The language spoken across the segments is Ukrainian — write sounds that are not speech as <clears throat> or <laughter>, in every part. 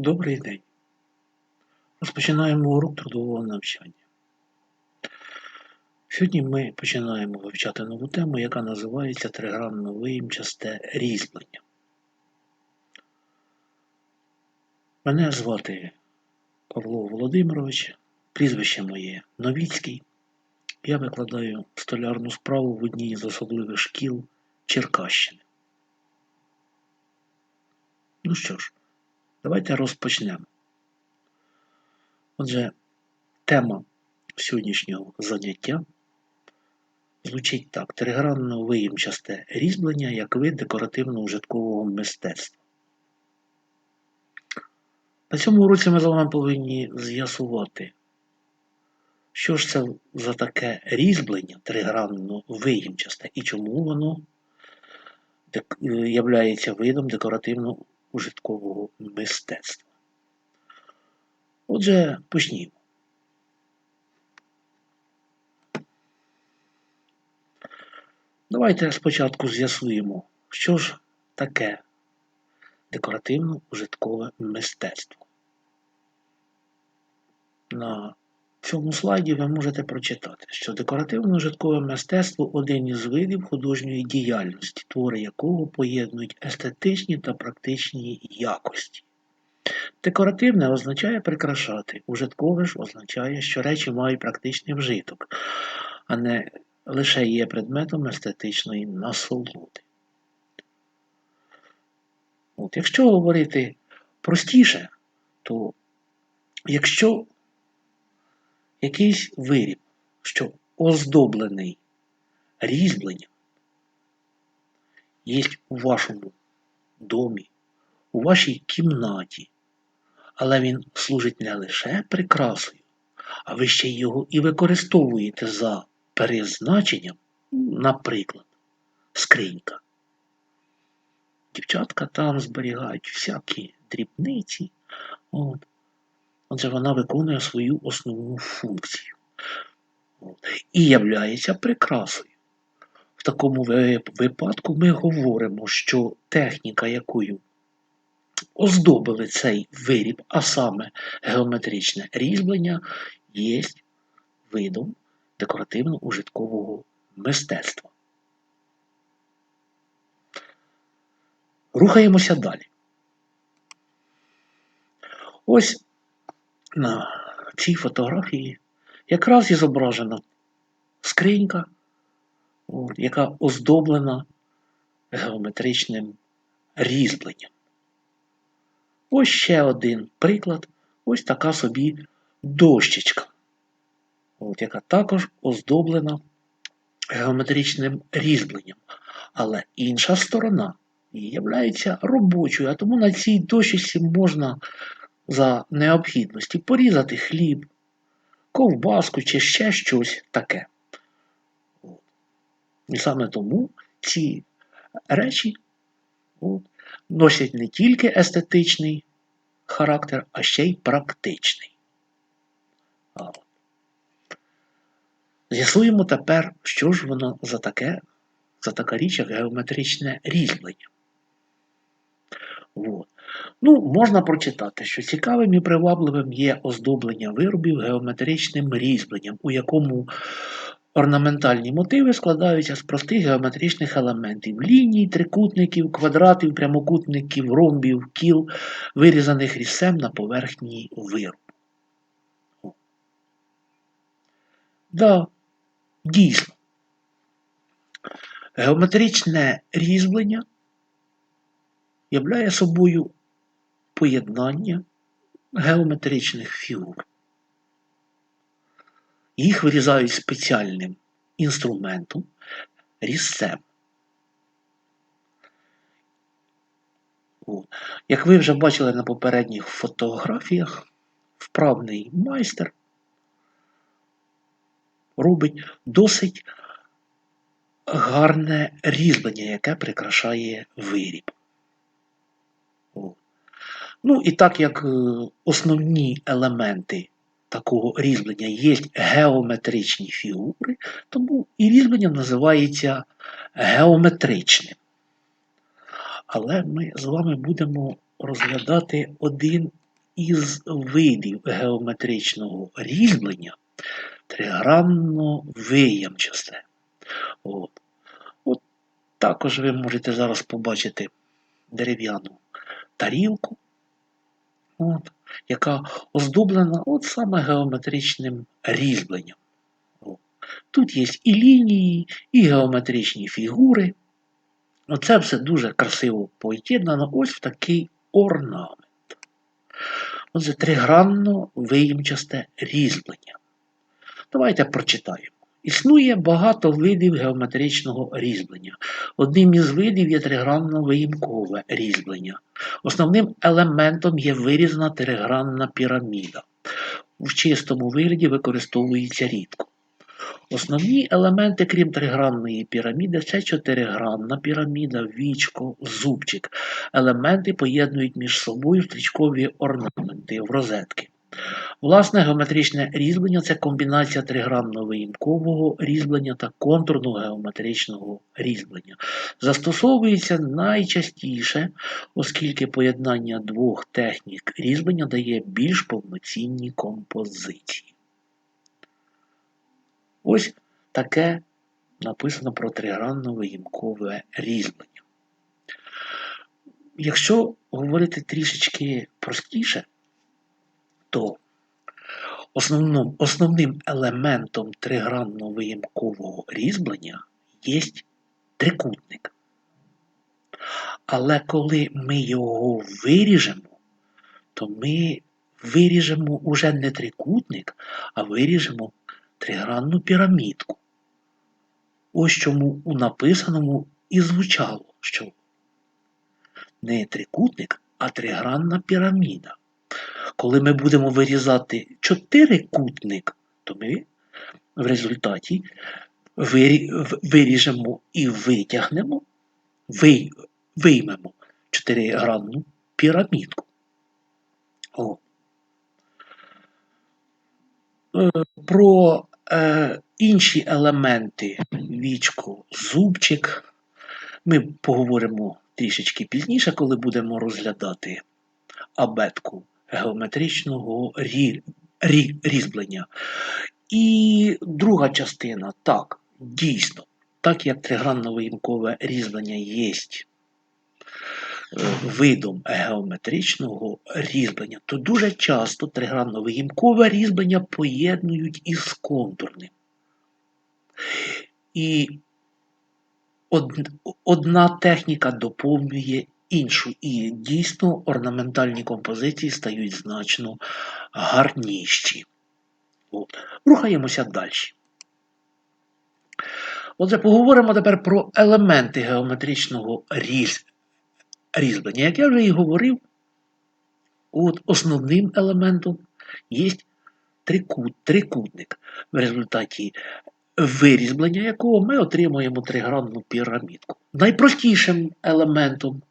Добрий день. Розпочинаємо урок трудового навчання. Сьогодні ми починаємо вивчати нову тему, яка називається тригранно виїмчасте різьблення. Мене звати Павло Володимирович, прізвище моє Новіцький. Я викладаю столярну справу в одній з особливих шкіл Черкащини. Ну що ж, давайте розпочнемо. Отже, тема сьогоднішнього заняття звучить так: тригранно виїмчасте різьблення як вид декоративно-ужиткового мистецтва. На цьому уроці ми з вами повинні з'ясувати, що ж це за таке різьблення тригранно виїмчасте і чому воно являється видом декоративно-ужиткового мистецтва. Отже, почнімо. Давайте спочатку з'ясуємо, що ж таке декоративно-ужиткове мистецтво. На цьому слайді ви можете прочитати, що декоративно-ужиткове мистецтво один із видів художньої діяльності, твори якого поєднують естетичні та практичні якості. Декоративне означає прикрашати, ужиткове ж означає, що речі мають практичний вжиток, а не лише є предметом естетичної насолоди. От, Якщо говорити простіше, то якщо якийсь виріб, що оздоблений різьбленням, є у вашому домі, у вашій кімнаті, але він служить не лише прикрасою, а ви ще його і використовуєте за призначенням, наприклад, скринька. Дівчатка там зберігають всякі дрібниці. От. Отже, вона виконує свою основну функцію. І являється прикрасою. В такому випадку ми говоримо, що техніка, якою оздобили цей виріб, а саме геометричне різьблення, є видом декоративно-ужиткового мистецтва. Рухаємося далі. Ось на цій фотографії якраз і зображена скринька, яка оздоблена геометричним різьбленням. Ось ще один приклад, ось така собі дощечка, от, яка також оздоблена геометричним різьбленням. Але інша сторона є робочою, а тому на цій дощечці можна за необхідності порізати хліб, ковбаску чи ще щось таке. І саме тому ці речі от, носять не тільки естетичний характер, а ще й практичний. З'ясуємо тепер, що ж воно за таке, за така річ, як геометричне різьблення. От. Ну, Можна прочитати, що цікавим і привабливим є оздоблення виробів геометричним різьбленням, у якому орнаментальні мотиви складаються з простих геометричних елементів ліній, трикутників, квадратів, прямокутників, ромбів, кіл, вирізаних різцем на поверхні виробу. Да, дійсно. Геометричне різьблення являє собою поєднання геометричних фігур. Їх вирізають спеціальним інструментом різцем. Як ви вже бачили на попередніх фотографіях, вправний майстер робить досить гарне різьблення, яке прикрашає виріб. Ну і так як е, основні елементи такого різьблення є геометричні фігури, тому і різьблення називається геометричним. Але ми з вами будемо розглядати один із видів геометричного різьблення тригранно виямчасте. От. От також ви можете зараз побачити дерев'яну тарілку, от, яка оздоблена от саме геометричним різьбленням. Тут є і лінії, і геометричні фігури. Оце все дуже красиво поєднано ось в такий орнамент. Оце тригранно виємчасте різьблення. Давайте прочитаємо. Існує багато видів геометричного різьблення. Одним із видів є тригранно-виїмкове різьблення. Основним елементом є вирізана тригранна піраміда. В чистому вигляді використовується рідко. Основні елементи, крім тригранної піраміди, це чотиригранна піраміда, вічко, зубчик. Елементи поєднують між собою стрічкові орнаменти в розетки. Власне, геометричне різьблення це комбінація тригранно-виїмкового різьблення та контурно-геометричного різьблення. Застосовується найчастіше, оскільки поєднання двох технік різьблення дає більш повноцінні композиції. Ось таке написано про тригранно-виїмкове різьблення. Якщо говорити трішечки простіше, то основним, основним елементом тригранно-виємкового різьблення є трикутник. Але коли ми його виріжемо, то ми виріжемо уже не трикутник, а виріжемо тригранну пірамідку. Ось чому у написаному і звучало, що не трикутник, а тригранна піраміда. Коли ми будемо вирізати чотирикутник, то ми в результаті виріжемо і витягнемо, виймемо чотиригранну пірамідку. О. Е, про е, інші елементи вічко, зубчик. Ми поговоримо трішечки пізніше, коли будемо розглядати абетку геометричного рі, рі, різьблення. І друга частина, так, дійсно, так як тригранно-виїмкове різьблення є видом геометричного різьблення, то дуже часто тригранно-виїмкове різьблення поєднують із контурним. І одна техніка доповнює іншу, і дійсно орнаментальні композиції стають значно гарніші. От. Рухаємося далі. Отже, поговоримо тепер про елементи геометричного різ... різьблення. Як я вже і говорив, от основним елементом є трикут, трикутник, в результаті вирізблення якого ми отримуємо тригранну пірамідку. Найпростішим елементом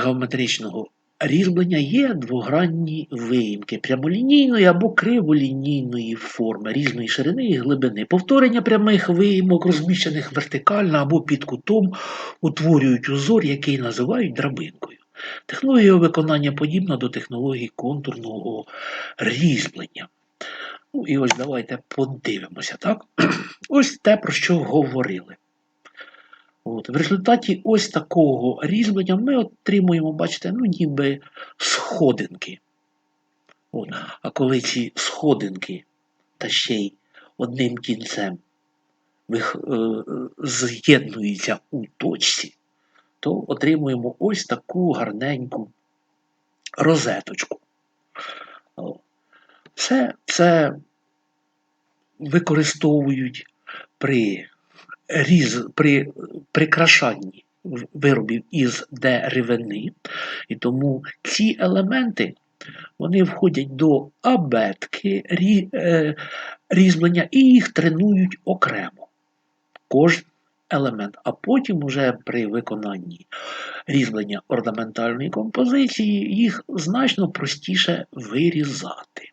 геометричного різьблення є двогранні виїмки прямолінійної або криволінійної форми різної ширини і глибини. Повторення прямих виїмок, розміщених вертикально або під кутом, утворюють узор, який називають драбинкою. Технологія виконання подібна до технології контурного різьблення. Ну і ось давайте подивимося, так? <clears throat> Ось те, про що говорили. От. В результаті ось такого різьблення ми отримуємо, бачите, ну ніби сходинки. От. А коли ці сходинки та ще й одним кінцем е, з'єднуються у точці, то отримуємо ось таку гарненьку розеточку. Все це використовують при різ, при прикрашанні виробів із деревини. І тому ці елементи вони входять до абетки е, різьблення і їх тренують окремо. Кожен елемент, а потім уже при виконанні різьблення орнаментальної композиції їх значно простіше вирізати.